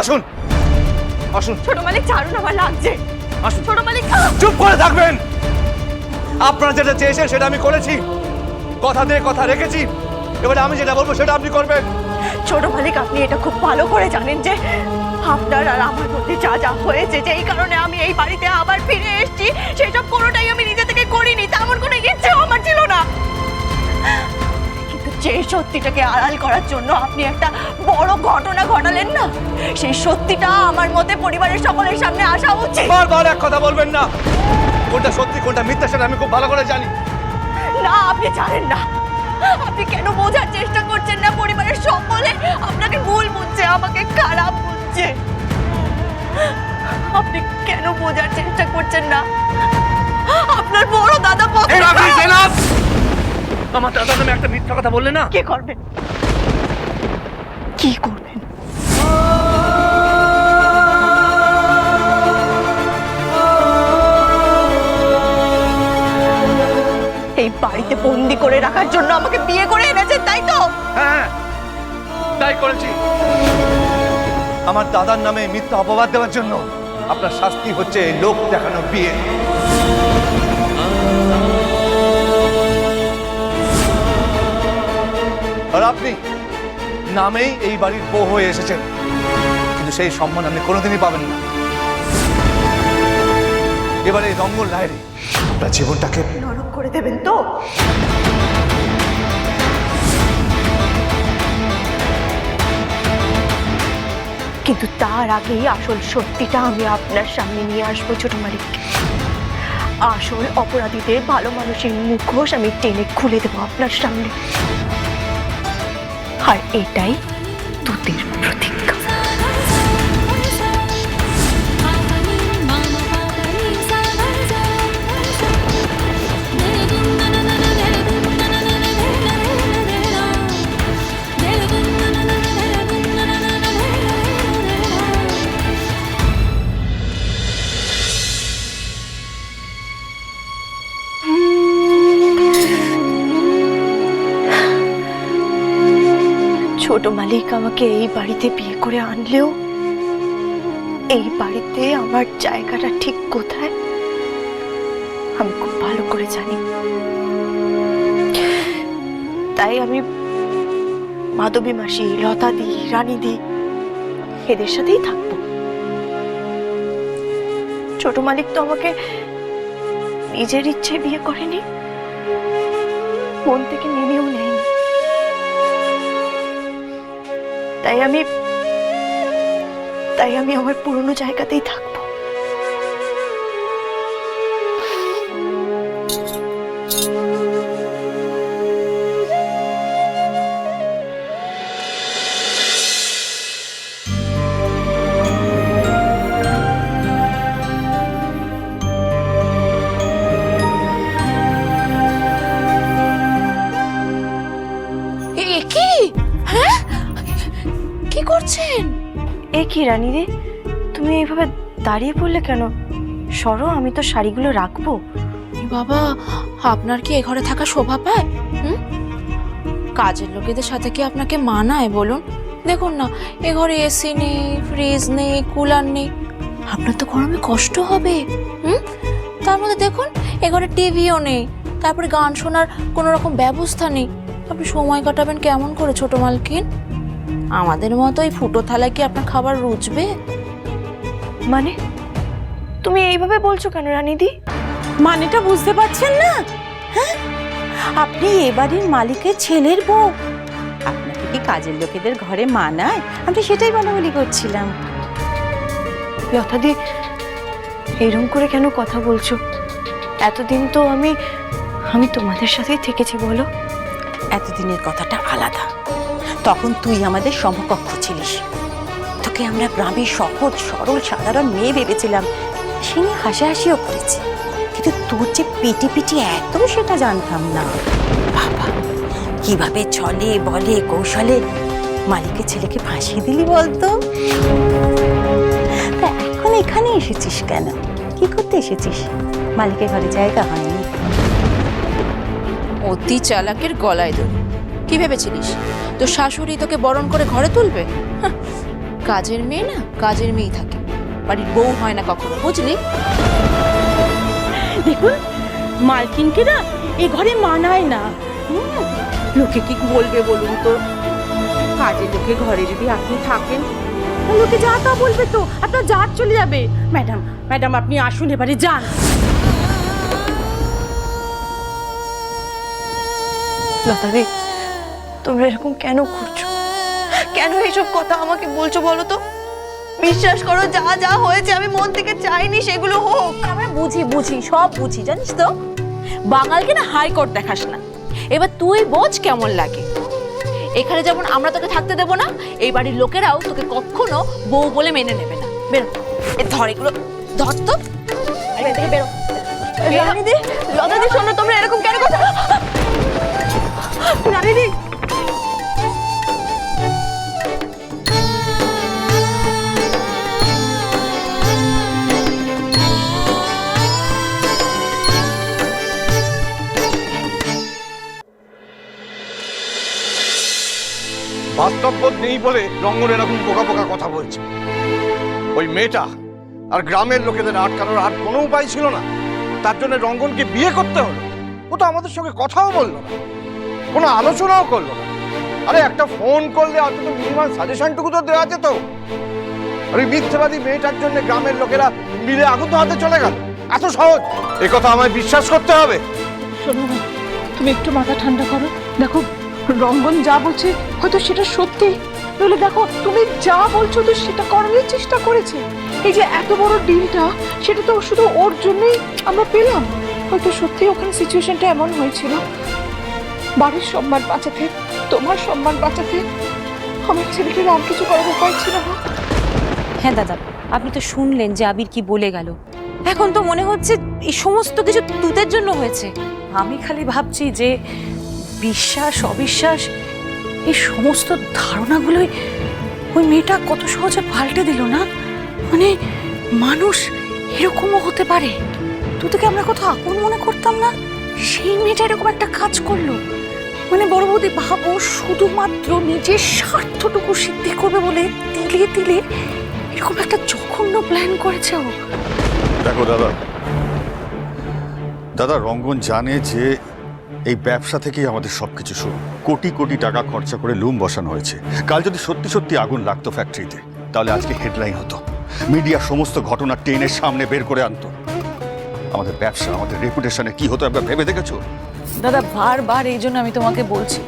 আসুন। আসুন। ছোট মালিক ছাড়ুন আমার লাগছে। আসুন। ছোট মালিক! চুপ করে থাকবেন। আপনারা যেটা চেয়েছেন সেটা আমি করেছি। কথা দিয়ে কথা রেখেছি। এবারে আমি যেটা বলব সেটা আপনি করবেন। ছোট মালিক আপনি এটা খুব ভালো করে জানেন যে আপনার আর আমার মধ্যে যা যা হয়েছে যে এই কারণে আমি এই বাড়িতে আবার ফিরে এসেছি সেসব কোনোটাই আমি নিজে থেকে করিনি তেমন কোনো ইচ্ছেও যে সত্যিটাকে আড়াল করার জন্য আপনি একটা বড় ঘটনা ঘটালেন না? সেই সত্যিটা আমার মতে পরিবারের সকলের সামনে আসা উচিত। বারবার এক কথা বলবেন না। কোনটা সত্যি কোনটা মিথ্যা সেটা আমি খুব ভালো করে জানি। না আপনি জানেন না। আপনি কেন বোঝার চেষ্টা করছেন না পরিবারের সকলে? আপনাকে ভুল বুঝছে আমাকে খারাপ বুঝছে। আপনি কেন বোঝার চেষ্টা করছেন না? আপনার বড় দাদা এই জেনাব! আমার দাদার নামে একটা মিথ্যা কথা বললে না? কি করবেন? কি করবেন? এই বাড়িতে বন্দি করে রাখার জন্য আমাকে বিয়ে করে এনেছেন তাই তো? হ্যাঁ তাই করেছি। আমার দাদার নামে মিথ্যা অপবাদ দেওয়ার জন্য আপনার শাস্তি হচ্ছে লোক দেখানো বিয়ে। আর আপনি নামেই এই বাড়ির বউ হয়ে এসেছেন। কিন্তু সেই সম্মান আপনি কোনোদিনই পাবেন না। এবারে রঙ্গল লাইনে আপনার জীবনটাকে নরক করে দেবেন তো। কিন্তু তার আগেই আসল সত্যিটা আমি আপনার সামনে নিয়ে আসব, ছোট মালিককে আসল অপরাধীদের ভালো মানুষের মুখোশ আমি টেনে খুলে দেবো আপনার সামনে। আর এটাই তুতির প্রতিজ্ঞা। মালিক আমাকে এই বাড়িতে বিয়ে করে আনলেও, এই বাড়িতে আমার জায়গাটা ঠিক কোথায়? আমি খুব ভালো করে জানি। তাই আমি মাধবী মাসি, লতা দি, রানী দি, এদের সাথেই থাকব। ছোট মালিক তো আমাকে নিজের ইচ্ছে বিয়ে করেনি। মন থেকে মেনেও নেয়নি। তাই আমি তাই আমি আমার পুরনো জায়গাতেই থাকব। এ কি রানী রে? তুমি এইভাবে দাঁড়িয়ে পড়লে কেন? সরো, আমি তো শাড়িগুলো রাখব। বাবা, আপনার কি এ ঘরে থাকা শোভা পায়? হুম? কাজের লোকেদের সাথে কি আপনাকে মানায় বলুন? দেখুন না, এ ঘরে এসি নেই ফ্রিজ নেই কুলার নেই। আপনার তো গরমে কষ্ট হবে। হুম? তার মধ্যে দেখুন, এ ঘরে টিভিও নেই, তারপরে গান শোনার কোনো রকম ব্যবস্থা নেই। আপনি সময় কাটাবেন কেমন করে ছোট মালকিন? আমাদের মতো এই ফুটো থালায় কি আপনার খাবার রুচবে? মানে? তুমি এইভাবে বলছো কেন রানীদি? মানেটা বুঝতে পারছেন না? হ্যাঁ? আপনি এ বাড়ির মালিকের ছেলের বউ। আপনাকে কি কাজের লোকেদের ঘরে মানায়? আমি সেটাই বলা বলি করছিলাম। লতাদি এরম করে কেন কথা বলছো? এতদিন তো আমি আমি তোমাদের সাথেই থেকেছি বলো। এতদিনের কথাটা আলাদা। তখন তুই আমাদের সমকক্ষ ছিলিস। তোকে আমরা গ্রামের সহজ, সরল, সাধারণ মেয়ে ভেবেছিলাম। সে নিয়ে হাসাহাসিও করেছি। কিন্তু তোর যে পেটি পিটি এত সেটা জানতাম না। বাবা, কীভাবে চলে, বলে, কৌশলে মালিকের ছেলেকে ফাঁসিয়ে দিলি বলতো? তা এখন এখানে এসেছিস কেন? কি করতে এসেছিস? মালিকের ঘরে জায়গা হয়নি। অতি চালাকের গলায় দড়ি কি ভেবেছিলিস? তোর শাশুড়ি তোকে বরণ করে ঘরে তুলবে? কাজের মেয়ে না কাজের মেয়েই থাকে। বাড়ির বউ হয় না কখনো বুঝলি? দেখুন মালকিনকে না এ ঘরে মানায় না। লোকে কি বলবে বলুন তো? কাজে লোকে ঘরে যদি আপনি থাকেন লোকে যা তা বলবে তো আপনার জাত চলে যাবে। ম্যাডাম ম্যাডাম আপনি আসুন এবারে যান। লতাদি তোমরা এরকম কেন করছ? কেন এইসব কথা আমাকে বলছো বলো তো? বিশ্বাস করো যা যা হয়েছে আমি মন থেকে চাইনি সেগুলো হোক। আমরা বুঝি বুঝি সব বুঝি জানিস তো? বাঙালকে না হাইকোর্ট দেখাস না। এবার তুই বোঝ কেমন লাগে। এখানে যেমন আমরা তোকে থাকতে দেবো না এই বাড়ির লোকেরাও তোকে কখনো বউ বলে মেনে নেবে না। বেরো। এ ধর এগুলো। ধর তো। বেরো রানীদি লতাদি শোনো তোমরা এরকম কেন করছ? রানীদি! বাস্তববোধ নেই বলে রঙ্গন এরকম বোকা বোকা কথা বলছে। ওই মেয়েটা আর গ্রামের লোকেদের আটকানোর আর কোনো উপায় ছিল না। তার জন্য রঙ্গনকে বিয়ে করতে হলো। ও তো আমাদের সঙ্গে কথাও বলল না। কোনো আলোচনাও করল না। আরে একটা ফোন করলে অন্তত মিনিমাম সাজেশনটুকু তো দেওয়া যেত। আর ওই মিথ্যাবাদী মেয়েটার জন্য গ্রামের লোকেরা মিলে আগুন হাতে চলে গেল। এত সহজ। এ কথা আমায় বিশ্বাস করতে হবে। তুমি একটু মাথা ঠান্ডা করো। দেখো রঙ্গন যা বলছে, হয়তো সেটা সত্যি। নইলে দেখো, তুমি যা বলছো তো সেটা করানোর চেষ্টা করেছে। এই যে এত বড় ডিলটা, সেটা তো শুধু ওর জন্যই আমরা পেলাম। হয়তো সত্যি ওখানে সিচুয়েশনটা এমন হয়েছিল। বাড়ির সম্মান বাঁচাতে, তোমার সম্মান বাঁচাতে আমার ছেলেকে আর কিছু করার উপায় ছিল না। হ্যাঁ দাদা, আপনি তো শুনলেন যে আবির কি বলে গেল। এখন তো মনে হচ্ছে এই সমস্ত কিছু তুতের জন্য হয়েছে। আমি খালি ভাবছি যে বিশ্বাস, অবিশ্বাস, এই সমস্ত ধারণাগুলোই ওই মেয়েটা কত সহজে পাল্টে দিল না? মানে মানুষ এরকমও হতে পারে? তুতেকে আমরা কত আপন মনে করতাম না? সেই মেয়েটা এরকম একটা কাজ করল। মানে বড় বৌদি ভাবো, শুধুমাত্র নিজের স্বার্থটুকু সিদ্ধি করবে বলে তিলে তিলে এরকম একটা জঘন্য প্ল্যান করেছে ও। দেখো দাদা দাদা রঙ্গন জানে যে এই ব্যবসা থেকেই আমাদের সব কিছু শুরু। কোটি কোটি টাকা খরচা করে লুম বসানো হয়েছে। কাল যদি সত্যি সত্যি আগুন লাগতো ফ্যাক্টরিতে তাহলে আজকে হেডলাইন হতো। মিডিয়া সমস্ত ঘটনা টেনের সামনে বের করে আনতো। আমাদের ব্যবসা আমাদের রেপুটেশনে কি হতো একবার ভেবে দেখেছ? দাদা বারবার এই জন্য আমি তোমাকে বলছি।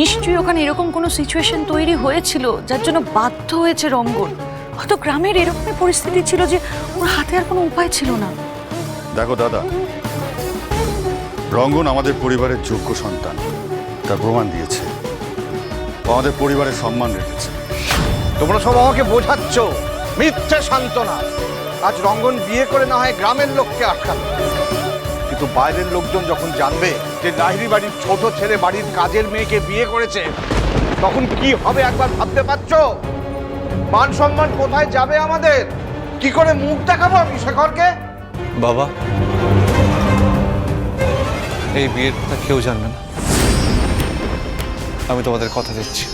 নিশ্চয়ই ওখানে এরকম কোনো সিচুয়েশন তৈরি হয়েছিল যার জন্য বাধ্য হয়েছে রঙ্গন। হয়তো গ্রামের এরকমই পরিস্থিতি ছিল যে ওর হাতে আর কোনো উপায় ছিল না। দেখো দাদা রঙ্গন আমাদের পরিবারের যোগ্য সন্তান। তার প্রমাণ দিয়েছে। আমাদের পরিবারের সম্মান রেখেছে। তোমরা সব আমাকে বোঝাচ্ছ মিথ্যে সান্ত্বনা। আজ রঙ্গন বিয়ে করে না হয় গ্রামের লোককে আটকালো কিন্তু বাইরের লোকজন যখন জানবে যে লাহিরি বাড়ির ছোট ছেলে বাড়ির কাজের মেয়েকে বিয়ে করেছে তখন কি হবে একবার ভাবতে পারছ? মান সম্মান কোথায় যাবে আমাদের? কি করে মুখ দেখাবো আমি শেখরকে? বাবা এই বিয়ের কথা কেউ জানবে না। আমি তোমাদের কথা দিচ্ছি।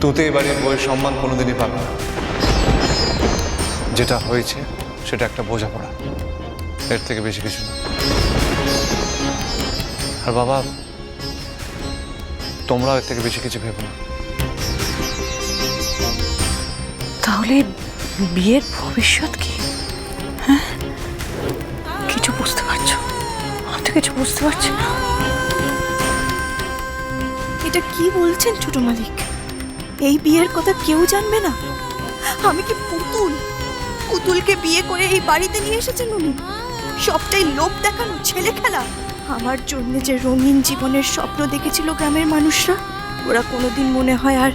তুতে এই বাড়ির বইয়ের সম্মান কোনোদিনই পাবে না। যেটা হয়েছে, সেটা একটা বোঝাপড়া। এর থেকে বেশি কিছু না। আর বাবা তোমরা এর থেকে বেশি কিছু ভেবো না। তাহলে বিয়ের ভবিষ্যৎ কি? কিছু বুঝতে পারছি না। এটা কি বলছেন ছোট মালিক? এই বিয়ের কথা কেউ জানবে না? আমি কি পুতুল? পুতুলকে বিয়ে করে এই বাড়িতে নিয়ে এসেছেন উনি? সবটাই লোভ দেখানো ছেলে খেলা। আমার জন্য যে রঙিন জীবনের স্বপ্ন দেখেছিল গ্রামের মানুষরা, ওরা কোনোদিন মনে হয় আর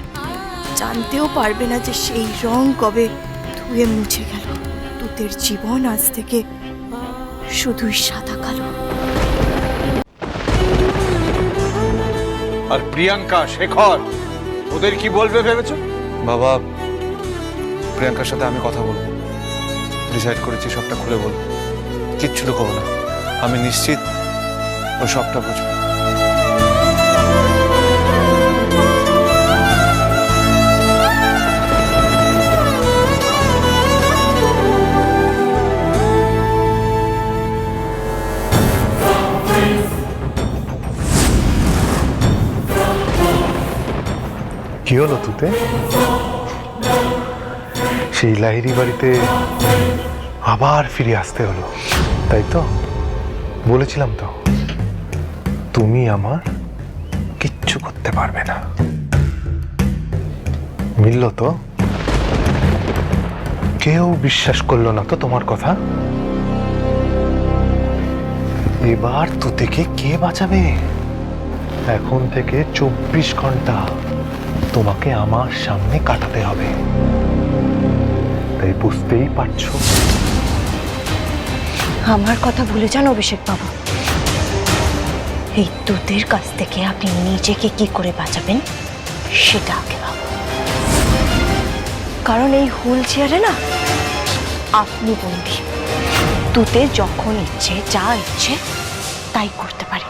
জানতেও পারবে না যে সেই রং কবে ধুয়ে মুছে গেল। তুতের জীবন আজ থেকে শুধুই সাদা কালো। আর প্রিয়াঙ্কা শেখর, ওদের কি বলবে ভেবেছো? বাবা, প্রিয়াঙ্কার সাথে আমি কথা বলব। ডিসাইড করেছি, সবটা খুলে বলব। কিচ্ছু লুকোবো না। আমি নিশ্চিত ও সবটা বুঝবে। কি হলো তুতে। সেই লাহিরি বাড়িতে আবার ফিরে আসতে হলো। তাই তো? বলেছিলাম তো, তুমি আমার কিচ্ছু করতে পারবে না। মিলল তো? কেউ বিশ্বাস করল না তো তোমার কথা? এবার তুতেকে কে বাঁচাবে? এখন থেকে চব্বিশ ঘণ্টা তোমাকে আমার সামনে কাটাতে হবে। তাই বুঝতেই পারছ? আমার কথা ভুলে যান অভিষেক বাবু। এই দুধের কাছ থেকে আপনি নিজেকে কি করে বাঁচাবেন, সেটা আগে ভাবুন। কারণ এই হুল চেয়ারে না, আপনি বন্দি। তুতে যখন ইচ্ছে, যা ইচ্ছে, তাই করতে পারে।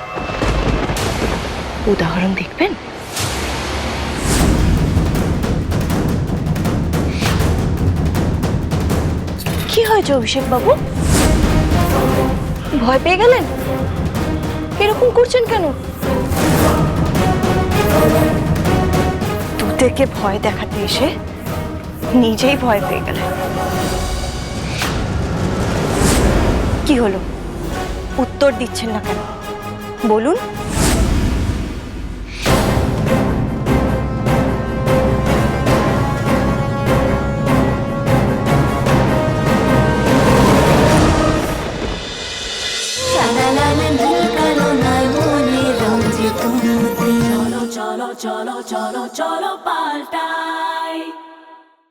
উদাহরণ দেখবেন? হয়েছে অভিষেক বাবু ভয় পেয়ে গেলেন? এরকম করছেন কেন? তোদেরকে ভয় দেখাতে এসে নিজেই ভয় পেয়ে গেলেন। কি হলো? উত্তর দিচ্ছেন না কেন? বলুন। চলো চলো চলো পা